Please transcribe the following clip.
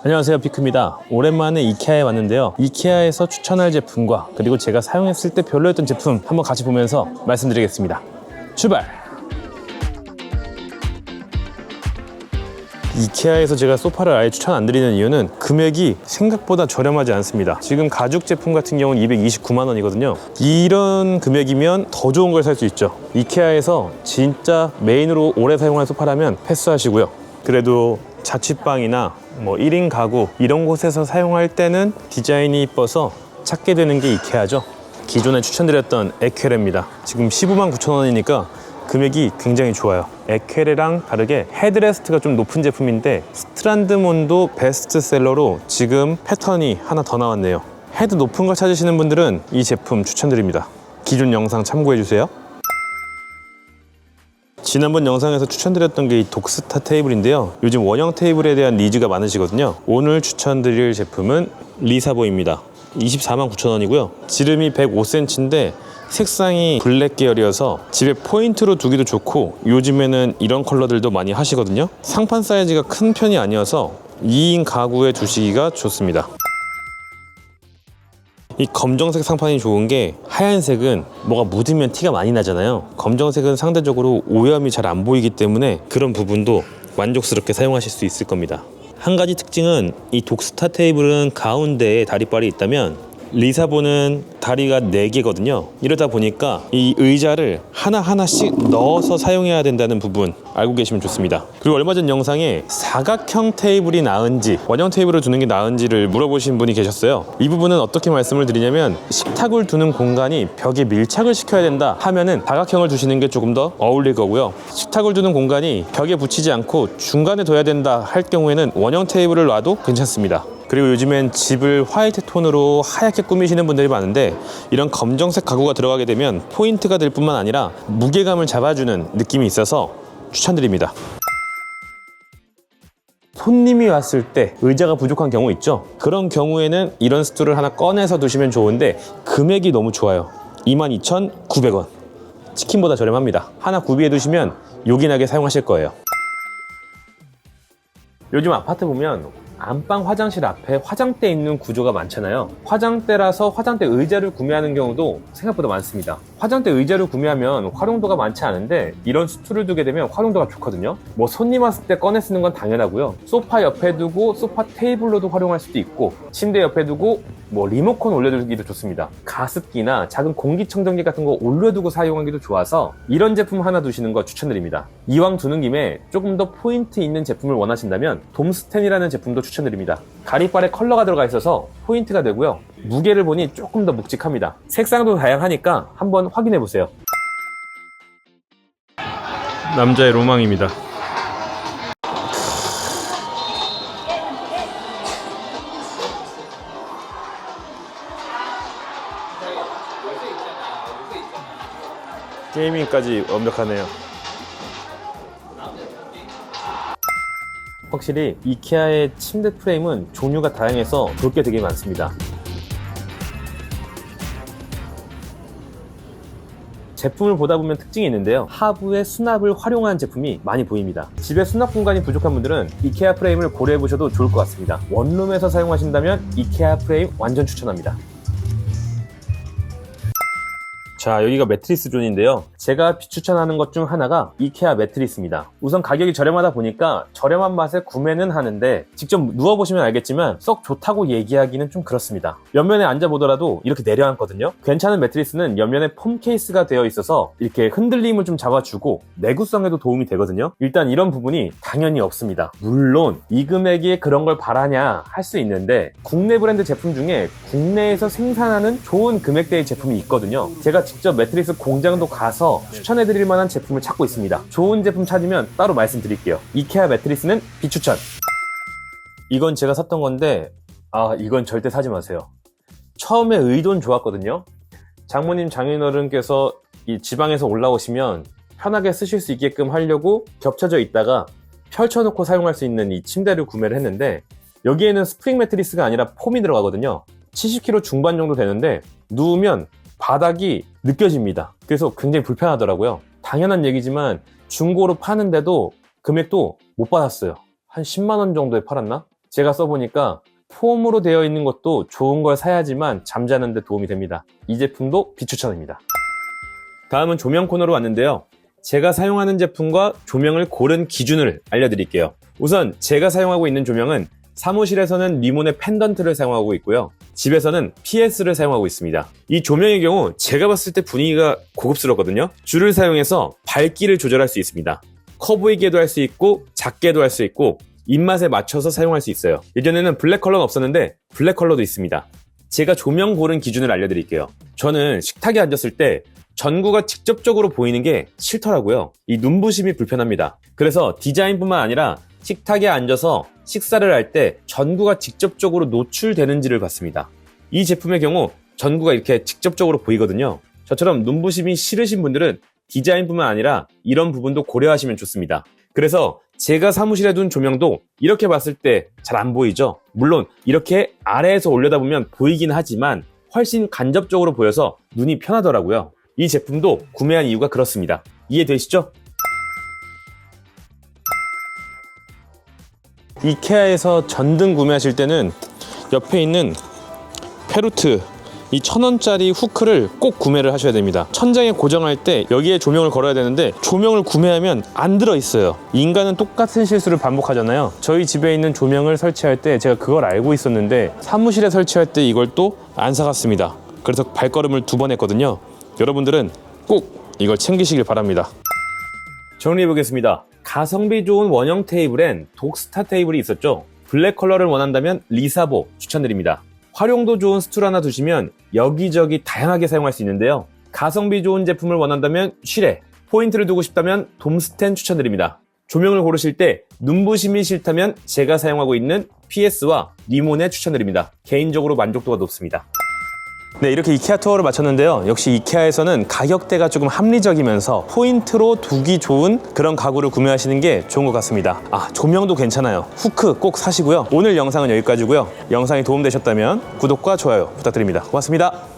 안녕하세요 피크입니다 오랜만에 이케아에 왔는데요 이케아에서 추천할 제품과 그리고 제가 사용했을 때 별로였던 제품 한번 같이 보면서 말씀드리겠습니다 출발 이케아에서 제가 소파를 아예 추천 안 드리는 이유는 금액이 생각보다 저렴하지 않습니다. 지금 가죽 제품 같은 경우는 229만 원이거든요. 이런 금액이면 더 좋은 걸 살 수 있죠. 이케아에서 진짜 메인으로 오래 사용할 소파라면 패스하시고요. 그래도 자취방이나 뭐 1인 가구 이런 곳에서 사용할 때는 디자인이 이뻐서 찾게 되는 게 이케아죠. 기존에 추천드렸던 에케레입니다. 지금 15만 9천 원이니까 금액이 굉장히 좋아요. 에케레랑 다르게 헤드레스트가 좀 높은 제품인데 스트란드몬도 베스트셀러로 지금 패턴이 하나 더 나왔네요. 헤드 높은 걸 찾으시는 분들은 이 제품 추천드립니다. 기존 영상 참고해 주세요. 지난번 영상에서 추천드렸던 게 이 독스타 테이블인데요. 요즘 원형 테이블에 대한 니즈가 많으시거든요. 오늘 추천드릴 제품은 리사보입니다. 24만 9천 원이고요. 지름이 105cm인데 색상이 블랙 계열이어서 집에 포인트로 두기도 좋고 요즘에는 이런 컬러들도 많이 하시거든요. 상판 사이즈가 큰 편이 아니어서 2인 가구에 두시기가 좋습니다. 이 검정색 상판이 좋은 게 하얀색은 뭐가 묻으면 티가 많이 나잖아요. 검정색은 상대적으로 오염이 잘 안 보이기 때문에 그런 부분도 만족스럽게 사용하실 수 있을 겁니다. 한 가지 특징은 이 독스타 테이블은 가운데에 다리빨이 있다면 리사보는 다리가 4개거든요. 이러다 보니까 이 의자를 하나하나씩 넣어서 사용해야 된다는 부분 알고 계시면 좋습니다. 그리고 얼마 전 영상에 사각형 테이블이 나은지 원형 테이블을 두는 게 나은지를 물어보신 분이 계셨어요. 이 부분은 어떻게 말씀을 드리냐면 식탁을 두는 공간이 벽에 밀착을 시켜야 된다 하면은 사각형을 두시는 게 조금 더 어울릴 거고요. 식탁을 두는 공간이 벽에 붙이지 않고 중간에 둬야 된다 할 경우에는 원형 테이블을 놔도 괜찮습니다. 그리고 요즘엔 집을 화이트 톤으로 하얗게 꾸미시는 분들이 많은데 이런 검정색 가구가 들어가게 되면 포인트가 될 뿐만 아니라 무게감을 잡아주는 느낌이 있어서 추천드립니다. 손님이 왔을 때 의자가 부족한 경우 있죠? 그런 경우에는 이런 스툴을 하나 꺼내서 두시면 좋은데 금액이 너무 좋아요. 22,900원. 치킨보다 저렴합니다. 하나 구비해 두시면 요긴하게 사용하실 거예요. 요즘 아파트 보면 안방 화장실 앞에 화장대 있는 구조가 많잖아요. 화장대라서 화장대 의자를 구매하는 경우도 생각보다 많습니다. 화장대 의자를 구매하면 활용도가 많지 않은데 이런 스툴을 두게 되면 활용도가 좋거든요. 뭐 손님 왔을 때 꺼내 쓰는 건 당연하고요. 소파 옆에 두고 소파 테이블로도 활용할 수도 있고 침대 옆에 두고 뭐 리모컨 올려두기도 좋습니다. 가습기나 작은 공기청정기 같은 거 올려두고 사용하기도 좋아서 이런 제품 하나 두시는 거 추천드립니다. 이왕 두는 김에 조금 더 포인트 있는 제품을 원하신다면 돔스텐이라는 제품도 추천드립니다. 가리발에 컬러가 들어가 있어서 포인트가 되고요. 무게를 보니 조금 더 묵직합니다. 색상도 다양하니까 한번 확인해 보세요. 남자의 로망입니다. 게이밍까지 완벽하네요. 확실히 이케아의 침대 프레임은 종류가 다양해서 볼 게 되게 많습니다. 제품을 보다 보면 특징이 있는데요. 하부에 수납을 활용한 제품이 많이 보입니다. 집에 수납 공간이 부족한 분들은 이케아 프레임을 고려해 보셔도 좋을 것 같습니다. 원룸에서 사용하신다면 이케아 프레임 완전 추천합니다. 자, 여기가 매트리스 존인데요. 제가 비추천하는 것 중 하나가 이케아 매트리스입니다. 우선 가격이 저렴하다 보니까 저렴한 맛에 구매는 하는데 직접 누워보시면 알겠지만 썩 좋다고 얘기하기는 좀 그렇습니다. 옆면에 앉아보더라도 이렇게 내려앉거든요. 괜찮은 매트리스는 옆면에 폼 케이스가 되어 있어서 이렇게 흔들림을 좀 잡아주고 내구성에도 도움이 되거든요. 일단 이런 부분이 당연히 없습니다. 물론 이 금액에 그런 걸 바라냐 할 수 있는데 국내 브랜드 제품 중에 국내에서 생산하는 좋은 금액대의 제품이 있거든요. 제가 직접 매트리스 공장도 가서 추천해드릴 만한 제품을 찾고 있습니다. 좋은 제품 찾으면 따로 말씀드릴게요. 이케아 매트리스는 비추천. 이건 제가 샀던 건데, 아, 이건 절대 사지 마세요. 처음에 의도는 좋았거든요. 장모님, 장인어른께서 이 지방에서 올라오시면 편하게 쓰실 수 있게끔 하려고 겹쳐져 있다가 펼쳐놓고 사용할 수 있는 이 침대를 구매를 했는데, 여기에는 스프링 매트리스가 아니라 폼이 들어가거든요. 70kg 중반 정도 되는데, 누우면 바닥이 느껴집니다. 그래서 굉장히 불편하더라고요. 당연한 얘기지만 중고로 파는데도 금액도 못 받았어요. 한 10만 원 정도에 팔았나? 제가 써보니까 폼으로 되어 있는 것도 좋은 걸 사야지만 잠자는 데 도움이 됩니다. 이 제품도 비추천입니다. 다음은 조명 코너로 왔는데요. 제가 사용하는 제품과 조명을 고른 기준을 알려드릴게요. 우선 제가 사용하고 있는 조명은 사무실에서는 리몬의 펜던트를 사용하고 있고요. 집에서는 PS를 사용하고 있습니다. 이 조명의 경우 제가 봤을 때 분위기가 고급스럽거든요. 줄을 사용해서 밝기를 조절할 수 있습니다. 커 보이게도 할 수 있고 작게도 할 수 있고 입맛에 맞춰서 사용할 수 있어요. 예전에는 블랙 컬러는 없었는데 블랙 컬러도 있습니다. 제가 조명 고른 기준을 알려드릴게요. 저는 식탁에 앉았을 때 전구가 직접적으로 보이는 게 싫더라고요. 이 눈부심이 불편합니다. 그래서 디자인뿐만 아니라 식탁에 앉아서 식사를 할 때 전구가 직접적으로 노출되는지를 봤습니다. 이 제품의 경우 전구가 이렇게 직접적으로 보이거든요. 저처럼 눈부심이 싫으신 분들은 디자인뿐만 아니라 이런 부분도 고려하시면 좋습니다. 그래서 제가 사무실에 둔 조명도 이렇게 봤을 때 잘 안 보이죠? 물론 이렇게 아래에서 올려다보면 보이긴 하지만 훨씬 간접적으로 보여서 눈이 편하더라고요. 이 제품도 구매한 이유가 그렇습니다. 이해되시죠? 이케아에서 전등 구매하실 때는 옆에 있는 페루트 이 천원짜리 후크를 꼭 구매를 하셔야 됩니다. 천장에 고정할 때 여기에 조명을 걸어야 되는데 조명을 구매하면 안 들어 있어요. 인간은 똑같은 실수를 반복하잖아요. 저희 집에 있는 조명을 설치할 때 제가 그걸 알고 있었는데 사무실에 설치할 때 이걸 또 안 사갔습니다. 그래서 발걸음을 두 번 했거든요. 여러분들은 꼭 이걸 챙기시길 바랍니다. 정리해 보겠습니다. 가성비 좋은 원형 테이블엔 독스타 테이블이 있었죠. 블랙 컬러를 원한다면 리사보 추천드립니다. 활용도 좋은 스툴 하나 두시면 여기저기 다양하게 사용할 수 있는데요. 가성비 좋은 제품을 원한다면 쉬레, 포인트를 두고 싶다면 돔스텐 추천드립니다. 조명을 고르실 때 눈부심이 싫다면 제가 사용하고 있는 PS와 리몬에 추천드립니다. 개인적으로 만족도가 높습니다. 네, 이렇게 이케아 투어를 마쳤는데요. 역시 이케아에서는 가격대가 조금 합리적이면서 포인트로 두기 좋은 그런 가구를 구매하시는 게 좋은 것 같습니다. 아, 조명도 괜찮아요. 후크 꼭 사시고요. 오늘 영상은 여기까지고요. 영상이 도움되셨다면 구독과 좋아요 부탁드립니다. 고맙습니다.